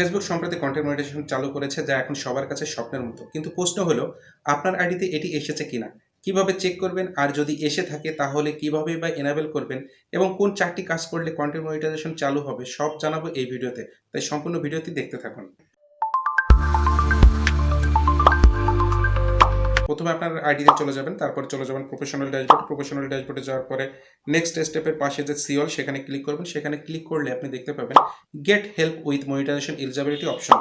Facebook সম্প্রতি content monetization চালু করেছে যা এখন সবার কাছে স্বপ্নের মতো। কিন্তু প্রশ্ন হলো, আপনার আইডিতে এটি এসেছে কিনা? কীভাবে চেক করবেন? আর যদি এসে থাকে, তাহলে কীভাবে বা এনাবেল করবেন? এবং কোন চারটি কাজ করলে কন্টেন্ট মনিটাইজেশন চালু হবে, সব জানাব এই ভিডিওতে। তাই সম্পূর্ণ ভিডিওটি দেখতে থাকুন। প্রথমে আপনার আইডিতে চলে যাবেন, তারপর চলে যাবেন প্রফেশনাল ড্যাশবোর্ড প্রফেশনাল ড্যাশবোর্ডে যাওয়ার পরে নেক্সট স্টেপের পাশে যে সিওল সেখানে ক্লিক করবেন, সেখানে ক্লিক করলে আপনি দেখতে পাবেন get help with monetization eligibility option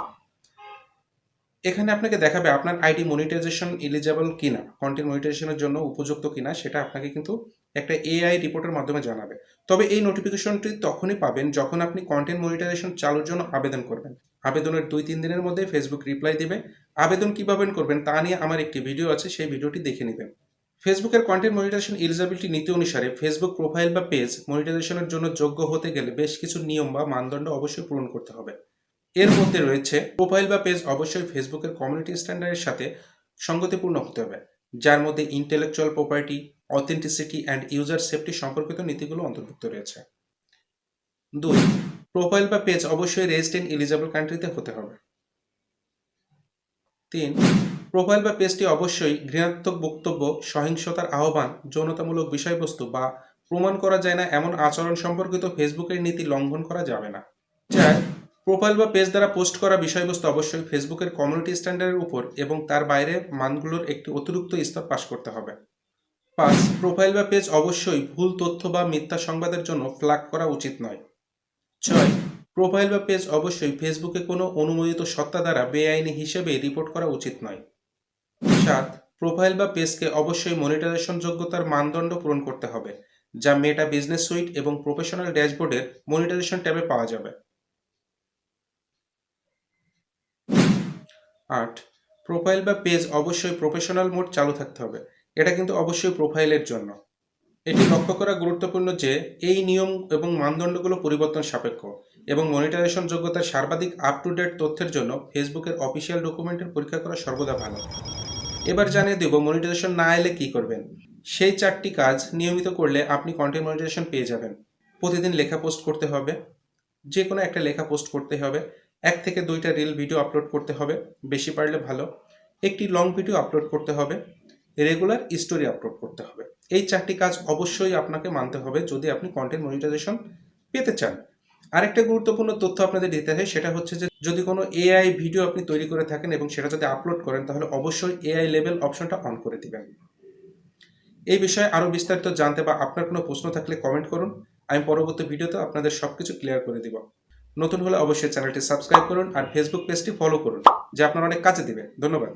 এখানে আপনাকে দেখাবে আপনার আইডি মনিটাইজেশন এলিজিবল কিনা কন্টেন্ট মনিটাইজেশনের জন্য উপযুক্ত কিনা, সেটা আপনাকে কিন্তু একটা এআই রিপোর্টের মাধ্যমে জানাবে। তবে এই নোটিফিকেশনটি তখনই পাবেন যখন আপনি কন্টেন্ট মনিটাইজেশন চালুর জন্য আবেদন করবেন। আবেদনের দুই, তিন দিনের মধ্যে ফেসবুক রিপ্লাই দিবে। আবেদন কীভাবে করবেন তা নিয়ে আমার একটি ভিডিও আছে, সেই ভিডিওটি দেখে নেবেন। ফেসবুকের কন্টেন্ট মনিটাইজেশন এলিজিবিলিটি নীতি অনুসারে ফেসবুক প্রোফাইল বা পেজ মনিটাইজেশনের জন্য যোগ্য হতে গেলে বেশ কিছু নিয়ম বা মানদণ্ড অবশ্যই পূরণ করতে হবে। এর মধ্যে রয়েছে প্রোফাইল বা পেজ অবশ্যই ফেসবুকের কমিউনিটি স্ট্যান্ডার্ডের সাথে সঙ্গতিপূর্ণ হতে হবে, যার মধ্যে intellectual property authenticity and user safety সম্পর্কিত নীতিগুলো অন্তর্ভুক্ত রয়েছে। দুই প্রোফাইল বা পেজ অবশ্যই রেজিস্ট ইন এলিজিবল কান্ট্রিতে হতে হবে। তিন প্রোফাইল বা পেজটি অবশ্যই ঘৃণাত্মক বক্তব্য, সহিংসতার আহ্বান, যৌনতামূলক বিষয়বস্তু বা প্রমাণ করা যায় না এমন আচরণ সম্পর্কিত ফেসবুকের নীতি লঙ্ঘন করা যাবে না। চার প্রোফাইল বা পেজ দ্বারা পোস্ট করা বিষয়বস্তু অবশ্যই ফেসবুকের কমিউনিটি স্ট্যান্ডার্ডের উপর এবং তার বাইরে মানগুলোর একটি অতিরিক্ত স্তর পাশ করতে হবে। পাঁচ প্রোফাইল বা পেজ অবশ্যই ভুল তথ্য বা মিথ্যা সংবাদের জন্য ফ্ল্যাগ করা উচিত নয়। ছয়। প্রোফাইল বা পেজ অবশ্যই ফেসবুকে কোনো অনুমোদিত সত্তা দ্বারা বেআইনি হিসেবে রিপোর্ট করা উচিত নয়। সাত, প্রোফাইল বা পেজকে অবশ্যই মনিটাইজেশন যোগ্যতার মানদণ্ড পূরণ করতে হবে, যা মেটা বিজনেস সুইট এবং প্রফেশনাল ড্যাশবোর্ডের মনিটাইজেশন ট্যাবে পাওয়া যাবে। আট, প্রোফাইল বা পেজ অবশ্যই প্রফেশনাল মোড চালু থাকতে হবে, এটা কিন্তু অবশ্যই প্রোফাইলের জন্য। এটি লক্ষ্য করা গুরুত্বপূর্ণ যে এই নিয়ম এবং মানদণ্ডগুলো পরিবর্তন সাপেক্ষ এবং মনিটাইজেশন যোগ্যতার সর্বাধিক আপ টু ডেট তথ্যের জন্য ফেসবুকের অফিসিয়াল ডকুমেন্টের পরীক্ষা করা সর্বদা ভালো। এবার জানিয়ে দেব মনিটাইজেশন না এলে কি করবেন। সেই চারটি কাজ নিয়মিত করলে আপনি কন্টেন্ট মনিটাইজেশন পেয়ে যাবেন। প্রতিদিন লেখা পোস্ট করতে হবে যে কোনো একটা লেখা পোস্ট করতে হবে, এক থেকে দুইটা রিল ভিডিও আপলোড করতে হবে, বেশি পারলে ভালো। একটি লং ভিডিও আপলোড করতে হবে রেগুলার স্টোরি আপলোড করতে হবে। এই চারটি কাজ অবশ্যই আপনাকে মানতে হবে যদি আপনি কন্টেন্ট মনিটাইজেশন পেতে চান। আরেকটা গুরুত্বপূর্ণ তথ্য আপনাদের দিতে হয়, সেটা হচ্ছে যে যদি কোনো এআই ভিডিও আপনি তৈরি করে থাকেন এবং সেটা যদি আপলোড করেন, তাহলে অবশ্যই এআই লেভেল অপশনটা অন করে দিবেন। এই বিষয়ে আরও বিস্তারিত জানতে বা আপনার কোনো প্রশ্ন থাকলে কমেন্ট করুন। আমি পরবর্তী ভিডিওতে আপনাদের সব কিছু ক্লিয়ার করে দিব। নতুন হলে অবশ্যই চ্যানেলটি সাবস্ক্রাইব করুন আর ফেসবুক পেজটি ফলো করুন, যা আপনার অনেক কাজে দিবে। ধন্যবাদ।